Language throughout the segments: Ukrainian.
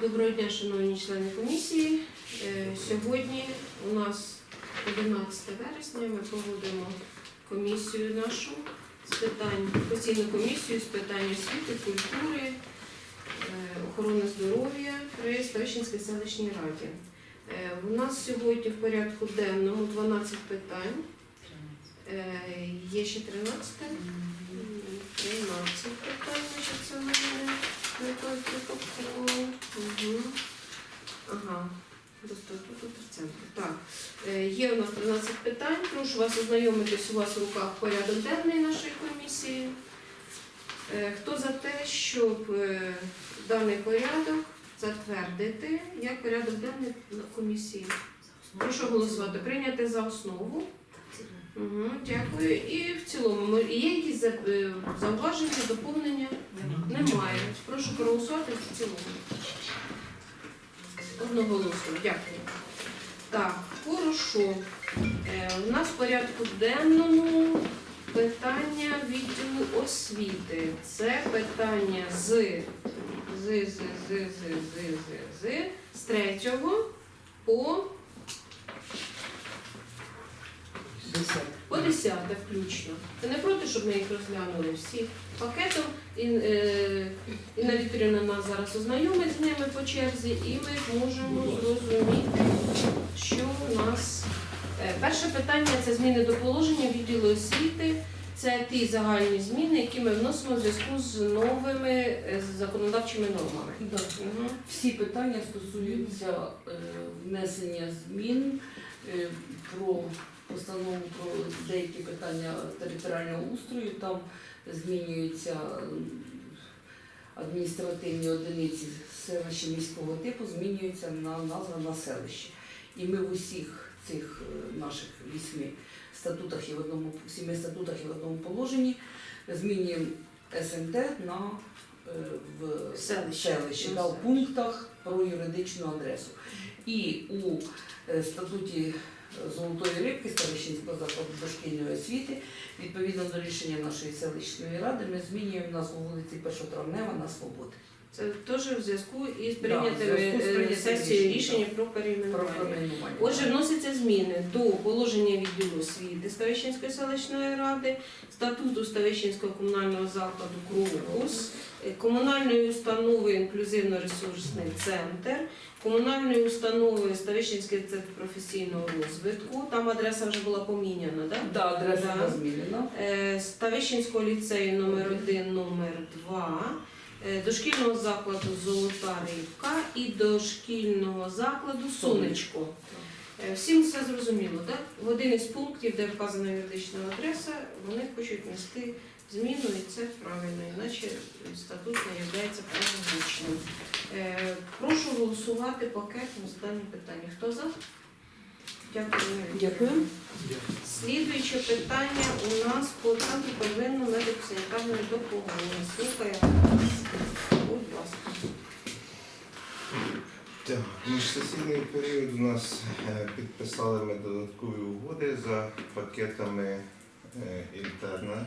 Доброго дня, шановні члени комісії. Е, Сьогодні у нас 11 вересня. Ми проводимо комісію нашу з питань, постійну комісію з питань освіти, культури, е, охорони здоров'я при Ставищенській селищній раді. Е, У нас сьогодні в порядку денному 12 питань. Є ще 13? 13 питань, значить, це в мене. Угу. Ага. Так, е, є у нас 13 питань. Прошу вас ознайомитись, у вас в руках порядок денний нашої комісії. Е, Хто за те, щоб е, даний порядок затвердити як порядок денний комісії? Прошу голосувати. Прийняти за основу. Угу, дякую. І в цілому є якісь е, зауваження, доповнення? Немає. Прошу проголосувати в цілому. Одноголосно, дякую. Так, хорошо. Е, у нас в порядку денному питання відділу освіти. Це питання з, з, з, з, з, з, з, з, з третього по По 10 включно. Ти не проти, щоб ми їх розглянули всі пакетом. І, е, Інна Вікторівна нас зараз ознайомить з ними по черзі, і ми можемо зрозуміти, що у нас. Е, перше питання це зміни до положення відділу освіти. Це ті загальні зміни, які ми вносимо в зв'язку з новими е, законодавчими нормами. Да. Угу. Всі питання стосуються е, внесення змін е, про постанову про деякі питання територіального устрою. Там змінюються адміністративні одиниці селища міського типу, змінюються на назва на селище. І ми в усіх цих е, наших вісьми статутах і в одному сіми статутах і в одному положенні змінюємо СМТ на е, в селище На в пунктах про юридичну адресу. І у е, статуті Золотої рибки Ставищенського закладу дошкільної освіти, відповідно до рішення нашої селищної ради, ми змінюємо назву вулиці Першотравнева на Свободи. Це теж в зв'язку із Да, в прийнятими зв'язку з е, прийнятим сесією рішенням, рішення про Про перейменування. перейменування. Отже, вносяться зміни до положення відділу освіти Ставищенської селищної ради, статуту Ставищенського комунального закладу Крокус, е, комунальної установи інклюзивно-ресурсний центр, комунальної установи Ставищенський центр професійного розвитку. Там адреса вже була поміняна, так? Да, адреса Да. змінена. Е, Ставищенського ліцею номер 1 номер 2 е, дошкільного закладу Золота Рибка і дошкільного закладу Сонечко. Е, Всім все зрозуміло, так? В один із пунктів, де вказана юридична адреса, вони хочуть внести зміну, і це правильно, іначе статут не є правомочним. Е, Прошу голосувати пакетом з даним питанням. Хто за? Дякую. Дякую. Слідуюче питання у нас по центру первинної медико-санітарної допомоги. Слухаємо. Будь ласка. Так, міжсесійний період у нас е, підписали ми додаткові угоди за пакетами е, інтерна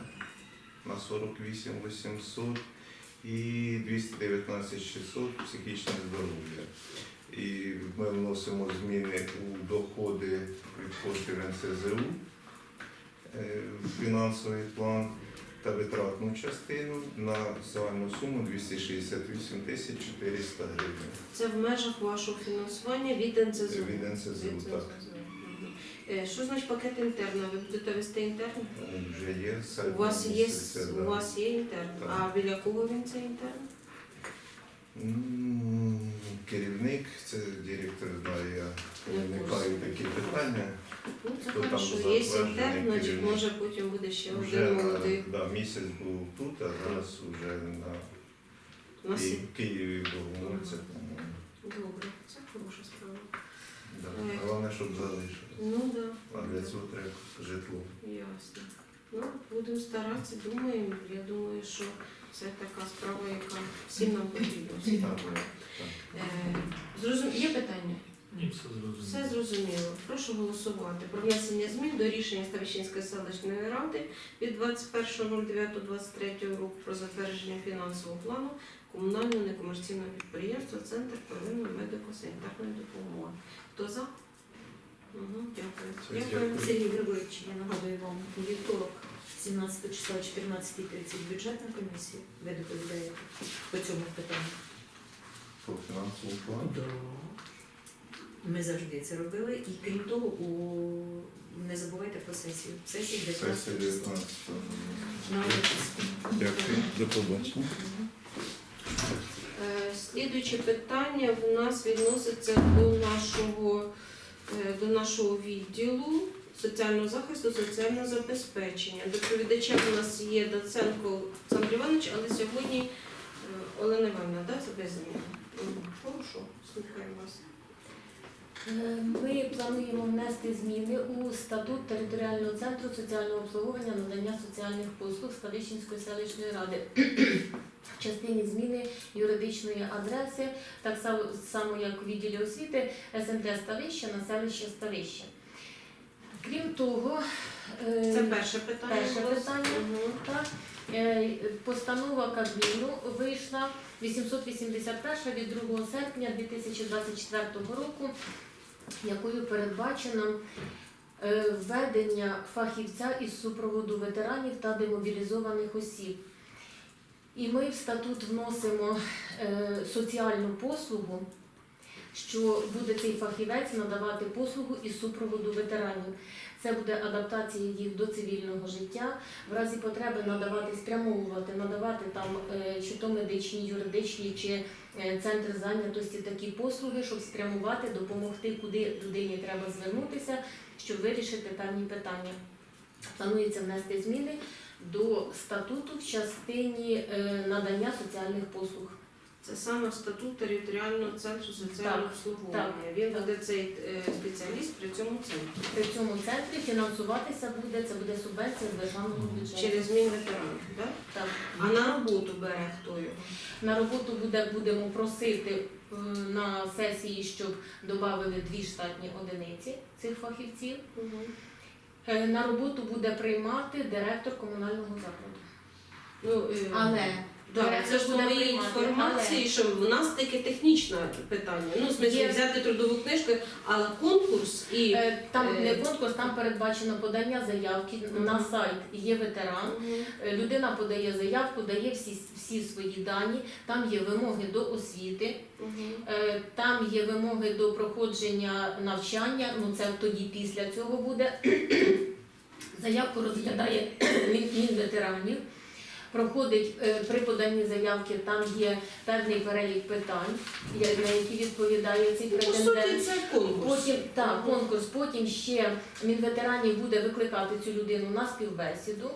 на 48 800 і 219 600 психічне здоров'я. І ми вносимо зміни у доходи від коштів НСЗУ, е, фінансовий план та витратну частину на загальну суму 268 тисяч 400 гривень. Це в межах вашого фінансування від НЦЗУ. Від НСЗУ, Від так. Е, Що значить пакет інтерна? Ви будете вести інтерн? Вже є У вас є, місяця, у да. вас є інтерн. Так. А біля кого він цей інтерн? Керівник, це директор знає, я Я виникаю такі питання. Ну, це Хто там хорошо. Є затверджений інтерн, значить керівник? може потім буде ще Вже один молодий. да, місяць був тут, а зараз вже на У нас. Ки- Києві Богомольця, по-моєму. Добре, це хороша справа. Да. Е. Головне, щоб залишилось. Ну так. А для цього треба житло. Ясно. Ну, будемо старатися, думаємо. Я думаю, що це така справа, яка всім нам потрібна. Е, зрозум... Є питання? Ні, все зрозуміло. Все зрозуміло. Прошу голосувати про внесення змін до рішення Ставищенської селищної ради від 21.09.23 року про затвердження фінансового плану комунального некомерційного підприємства Центр первинної медико-санітарної допомоги. Хто за? Угу, дякую. Дякую. дякую. Сергій Григорович, я нагадую вам, вівторок, 17 числа, 14.30 бюджетна комісія. Ви доповідаєте по цьому питанню. По фінансовому плану. Ми завжди це робили. І крім того, у... не забувайте про сесію. Сесію 19 Сесія числа. 19. На Олексійську. Дякую. До побачення. Е, Слідуюче питання в нас відноситься до нашого, е, до нашого відділу соціального захисту, соціального забезпечення. Доповідачем у нас є Доценко Олександр Іванович, але сьогодні е, Олена Івановна, да, це без зміни? Прошу, слухаємо вас. Е, Ми плануємо внести зміни у статут територіального центру соціального обслуговування надання соціальних послуг Ставищенської селищної ради в частині зміни юридичної адреси, так само як у відділі освіти СМТ Ставище на селище Ставище. Крім того, е, Це перше питання. перше питання. Мгм. так, е, постанова Кабміну вийшла 881 від 2 серпня 2024 року, якою передбачено е, введення фахівця із супроводу ветеранів та демобілізованих осіб. І ми в статут вносимо е, соціальну послугу, що буде цей фахівець надавати послугу із супроводу ветеранів. Це буде адаптація їх до цивільного життя, в разі потреби надавати, спрямовувати, надавати там е, чи то медичні, юридичні, чи е, центр зайнятості такі послуги, щоб спрямувати, допомогти, куди людині треба звернутися, щоб вирішити певні питання. Планується внести зміни до статуту в частині е, надання соціальних послуг. Це саме статут територіального центру соціального Так, обслуговування. Він буде цей е, спеціаліст при цьому центрі. При цьому центрі фінансуватися буде, це буде субвенція з державного бюджету. Через змін ветеранів, так? Так. А на роботу бере хто його? На роботу буде, будемо просити е, на сесії, щоб додали дві штатні одиниці цих фахівців. Е, На роботу буде приймати директор комунального закладу. Ну, е, Але директор це ж нової приймати, інформації, що в нас таке технічне питання. Ну, в смислі, Є- взяти трудову книжку, але конкурс і е, там Е, не конкурс, там передбачено подання заявки на сайт є ветеран. Е, Людина подає заявку, дає всі, всі свої дані. Там є вимоги до освіти. Е, Там є вимоги до проходження навчання, ну це тоді після цього буде. Заявку розглядає Мін- Мінветеранів. Проходить е, при поданні заявки, там є певний перелік питань, на які відповідає цей Ну, претендент. це конкурс. Потім так, конкурс. Потім ще Мінветеранів буде викликати цю людину на співбесіду.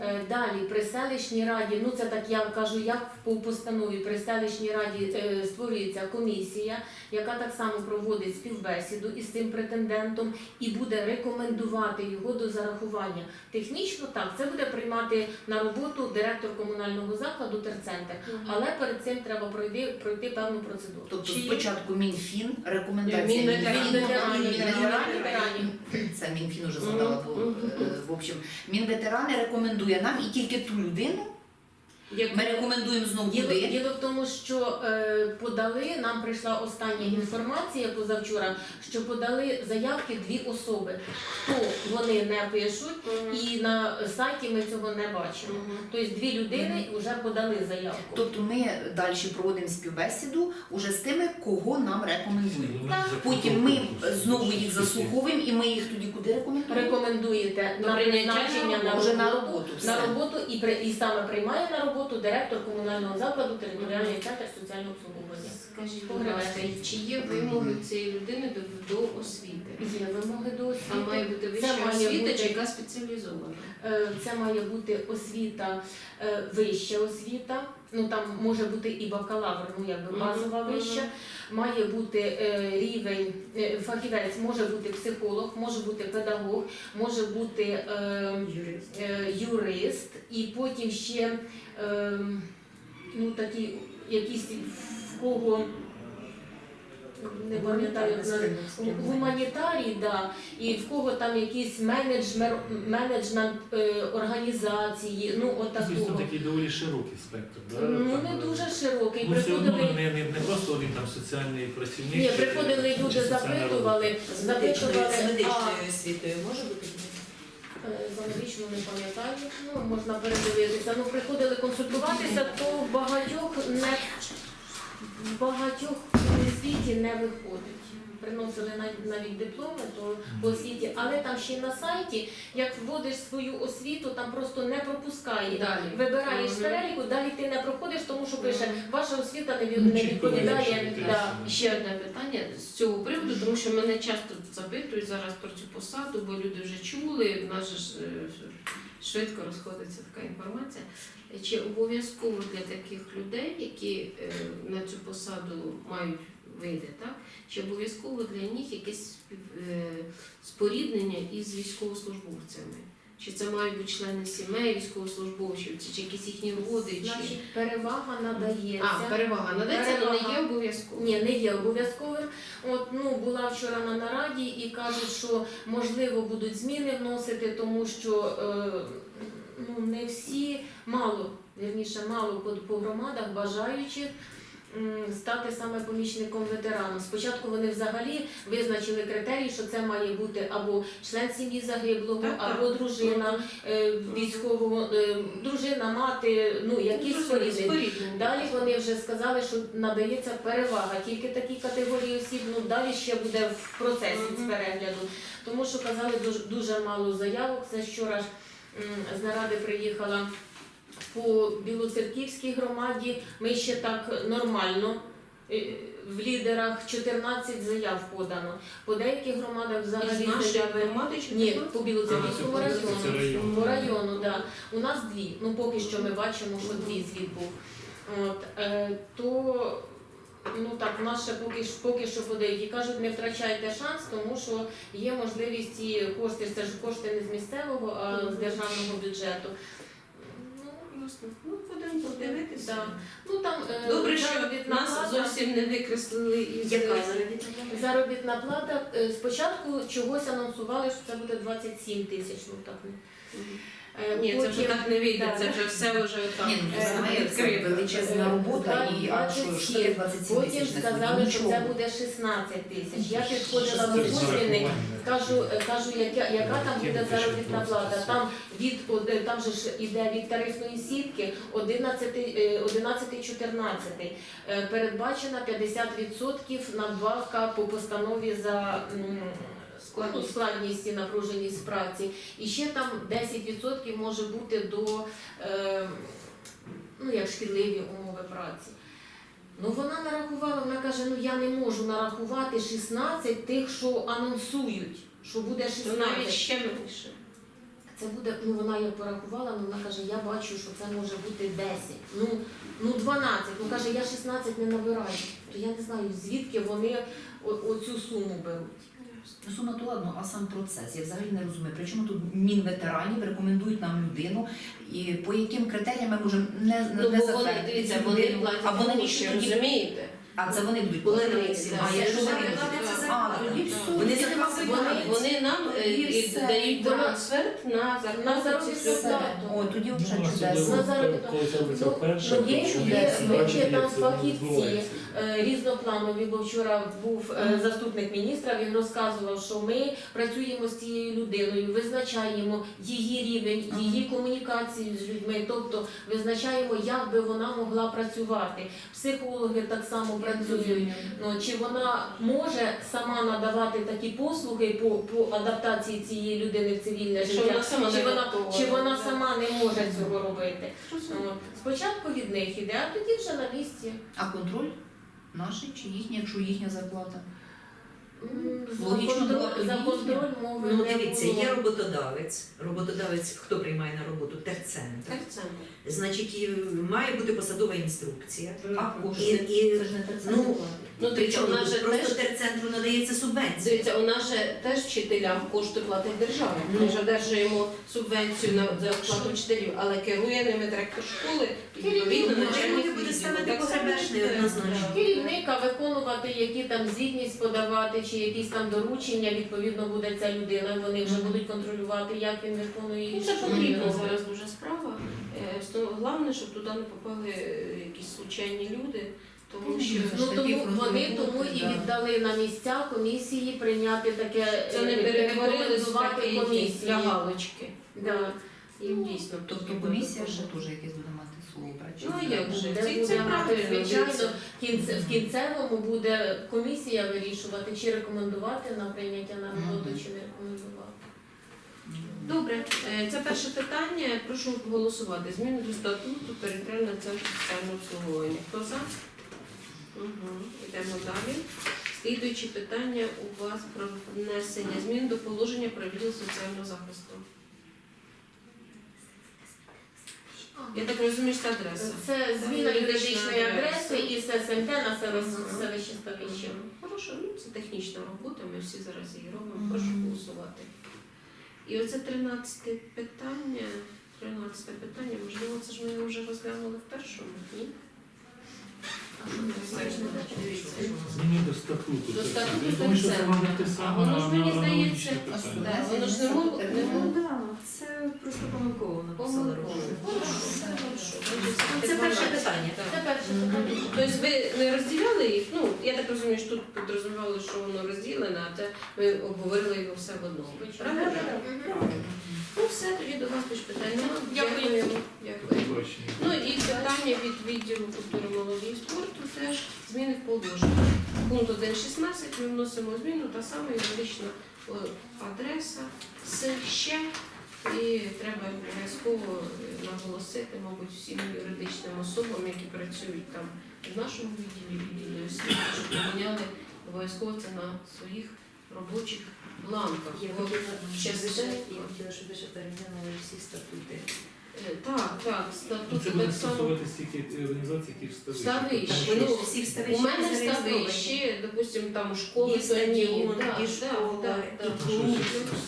Е, Далі при селищній раді, ну це так я кажу, як по постанові при селищній раді е, створюється комісія, яка так само проводить співбесіду із цим претендентом і буде рекомендувати його до зарахування. Технічно так, це буде приймати на роботу директор комунального закладу терцентр. Але перед цим треба пройти, пройти певну процедуру. Тобто Чи спочатку Мінфін, рекомендація Мінветеранів. Це Мінфін уже задала, бо в общем, Мінветерани рекомендує нам і тільки ту людину. Як Ми рекомендуємо знову Діло, туди. діло в тому, що е, подали, нам прийшла остання інформація позавчора, що подали заявки дві особи. Хто вони не пишуть, і на сайті ми цього не бачимо. Тобто дві людини вже подали заявку. Тобто ми далі проводимо співбесіду уже з тими, кого нам рекомендують. Потім ми знову їх заслуховуємо і ми їх тоді куди рекомендуємо? Рекомендуєте на прийняття призначення на роботу, на роботу. на роботу і, при, і саме приймає на роботу директор комунального закладу територіальний центр соціального обслуговування. Скажіть, будь ласка, чи є вимоги цієї людини до, до освіти? Є вимоги до освіти. А має бути Це вища має освіта бути- чи яка спеціалізована? Е, Це має бути освіта, е, вища освіта. Ну там може бути і бакалавр, ну якби базова вища. Має бути е, рівень е, фахівець, може бути психолог, може бути педагог, може бути е, Юрист. е, юрист, і потім ще е, ну такі якісь в кого не пам'ятаю, називається. Гуманітарій, да, і в кого там якийсь менеджмер, менеджмент е, організації, ну от Тобто такий доволі широкий спектр. Да? Ну Там, не е, дуже широкий. Ну, все одно Приходили, не, не, не просто один там соціальний працівник. ні, чи- приходили чи люди, соціальна запитували, З медичною, з запитували, а медичною освітою може бути? е, за медичну не пам'ятаю, ну можна передивитися. Ну приходили консультуватися, то в багатьох не в багатьох в освіті не виходить. Приносили навіть, навіть дипломи то по освіті, але там ще й на сайті, як вводиш свою освіту, там просто не пропускає. Далі. Вибираєш переліку, далі ти не проходиш, тому що пише, ваша освіта не, Ну, не відповідає. Да. Ще одне питання з цього приводу, тому що мене часто запитують зараз про цю посаду, бо люди вже чули, в нас же ж е, швидко розходиться така інформація. Чи обов'язково для таких людей, які е, на цю посаду мають вийти, так? Чи обов'язково для них якесь е, споріднення із військовослужбовцями? Чи це мають бути члени сімей військовослужбовців, чи, чи якісь їхні родичі? Значить, перевага надається. А, перевага надається, але не є обов'язково. Ні, не є обов'язковим. От ну була вчора на нараді і кажуть, що можливо будуть зміни вносити, тому що е, ну не всі мало, вірніше, мало по, по громадах бажаючих. Стати саме помічником ветерану. Спочатку вони взагалі визначили критерії, що це має бути або член сім'ї загиблого, або дружина е, військового, е, дружина, мати, ну якісь споріднені. Далі вони вже сказали, що надається перевага тільки такій категорії осіб. Ну далі ще буде в процесі з перегляду. Тому що казали дуже, дуже мало заявок. Це вчора з наради приїхала по Білоцерківській громаді. Ми ще так нормально. е, В лідерах 14 заяв подано. По деяких громадах взагалі Із нашої заяви громади чи ні, по Білоцерківському району. район. По району, да. У нас дві. Ну поки що ми бачимо, що дві звіт був. От, е, то ну так, в нас поки, ж- поки що по деякі кажуть, не втрачайте шанс, тому що є можливість ці кошти, це ж кошти не з місцевого, а з державного бюджету. Ну, Ясно. Ну, будемо подивитися. Да. Ну там е, Добре, що заробітна нас плата- зовсім не викреслили із Яка заробітна плата? Заробітна плата е, спочатку чогось анонсували, що це буде 27 тисяч. Ну так не. Мгм. Е, Ні, це вже так не вийде, Да. це вже все вже там. Ні, ну Е, це відкрито. величезна робота, і а що ж таке 27 Потім тисяч на сказали, що це буде 16 тисяч. Я підходила до Це кажу, е, кажу, яка, яка там буде заробітна плата. Там від од- е, там же ж іде від тарифної сітки 11, е, 11-14. Е, Передбачена 50% надбавка по постанові за м, Складність. складність і напруженість праці. І ще там 10% може бути до е, ну, як шкідливі умови праці. Ну вона нарахувала, вона каже, ну я не можу нарахувати 16 тих, що анонсують, що буде То 16. навіть ще менше. Це буде, ну вона як порахувала, ну вона каже, я бачу, що це може бути 10, ну, ну 12. Ну каже, я 16 не набираю. То я не знаю, звідки вони оцю суму беруть. Ну, сума то ладно, а сам процес. Я взагалі не розумію. Причому тут мінветеранів рекомендують нам людину, і по яким критеріям ми можемо не, Ну, не бо вони, затвердити дивіться, цю вони людину. платять а вони гроші, тоді, розумієте? а це вони будуть Вони платити. навіть, А якщо це вони ж будуть це а, тоді все, Вони тоді нема Вони, питань. вони нам е, І і все. дають Вона- трансфер на На зарплату заробітну цих людей. плату. О, тоді Ну, взагалі чудесно. На коли це Ну, вперше, ну, є- є- є там фахівці. Е, різнопланові, бо вчора був е, заступник міністра, він розказував, що ми працюємо з цією людиною, визначаємо її рівень, її комунікацію з людьми, тобто визначаємо, як би вона могла працювати. Психологи так само працюють. Ну, чи вона може сама надавати такі послуги по, по адаптації цієї людини в цивільне життя? вона сама чи вона, готова, чи вона сама не може цього робити? Спочатку від них іде, а тоді вже на місці. А контроль наш чи їхня, якщо їхня зарплата? За Логічно контроль, було б за їхня. контроль мови Ну, не дивіться, було. є роботодавець. Роботодавець, хто приймає на роботу? Терцентр. Терцентр. Значить, і має бути посадова інструкція. А І, кошти? і Це ж не те ну, Ну, дивіться, у нас же просто теж терцентру надається субвенція. Дивіться, у нас же теж вчителям кошти платить держава. Ми ж одержуємо субвенцію на за оплату вчителів, але керує ними директор школи і відповідно Керівник. начальник Керівник буде відділу. ставити Так само погребешний вчитель. однозначно. Керівника виконувати, які там звітність подавати, чи якісь там доручення, відповідно буде ця людина. Вони вже будуть контролювати, як він виконує Ну, їх. Це потрібна зараз дуже справа. Е, основ- Головне, щоб туди не попали е, якісь случайні люди, тому що Ну тому вони тому і да. віддали на місця комісії прийняти таке це не е, в рекомендувати комісії. для галочки. Да. Їм дійсно Тобто комісія ще теж якесь буде мати слово брати? Ну, як же? Це- буде це правильно, звичайно, в кінце- в кінцевому буде комісія вирішувати, чи рекомендувати на прийняття на роботу, чи не рекомендувати. Добре, е, це перше питання. Прошу голосувати. Зміни до статуту територіального центру соціального обслуговування. Хто за? Угу. Йдемо далі. Слідуючі питання у вас про внесення змін до положення про відділ соціального захисту. Я так розумію, що це адреса. Це зміна юридичної адреси із СМТ на селище, Ставище. Хорошо, ну це технічна робота, ми всі зараз її робимо. Прошу голосувати. І оце 13 питання. 13 питання, можливо, це ж ми його вже розглянули в першому, ні? Зміни до статуту. До статуту. Я думаю, що це те А саме воно ж мені аналогічне здається, питання. Да, воно ж не могло- не Ну це просто помилково написали. Помилково. Роман. Хорошо, хорошо. Це перше питання. Так. Це перше питання. Тобто ви не розділяли їх? Ну, я так розумію, що тут підрозумівали, що воно розділене, а це ми обговорили його все в одному. Правильно? Ну все, тоді до вас більш питань немає. Дякую. Дякуємо. Дякую. Ну і питання від відділу культури молоді і спорту теж зміни в положення. Пункт 1.16 ми вносимо зміну, та сама юридична адреса з ще. І треба обов'язково наголосити, мабуть, всім юридичним особам, які працюють там в нашому відділі, відділі освіти, щоб поміняли обов'язково це на своїх робочих бланках. Я хотіла хотіла, щоб ви ще переглянули всі статути. Е, Так, так, Ну, статут Це буде так само. стосуватися тільки організацій, які вставили. Тому що Ну, всі У мене ставище, допустимо, там у школи Є стадіон, да, і да, школа, да,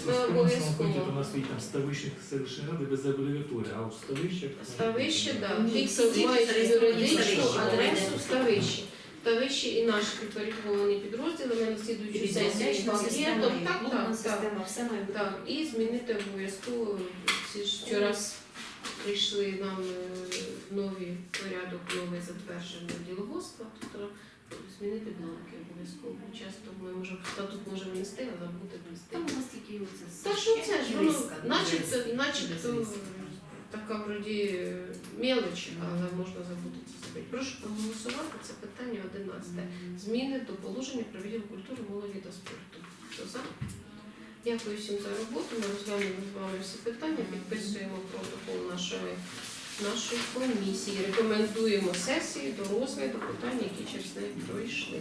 в обов'язково. пункті у нас є там ставищних селищних ради без абревіатури, а у ставищах... Ставище, так. Ні, всі юридичну ставищі, адресу вони. В ставищі. Ставище і наші підпорядковані підрозділи, на слідуючу сесію пакетом. Так, так, система, все має бути. Так, і змінити обов'язково. Ці ж вчора прийшли нам е, новий порядок, новий затверджений діловодства, тобто змінити бланки обов'язково. Часто ми можемо статут можемо внести, а забути внести. Там у нас тільки оце Та що це ж воно, начебто, начебто така вроді мелоч, але можна забути це зробити. Прошу проголосувати, це питання 11. Зміни до положення про відділ культури, молоді та спорту. Хто за? Дякую всім за роботу. Ми розглянули з вами всі питання, підписуємо протокол нашої, нашої комісії. Рекомендуємо сесії до розгляду питань, які через неї пройшли.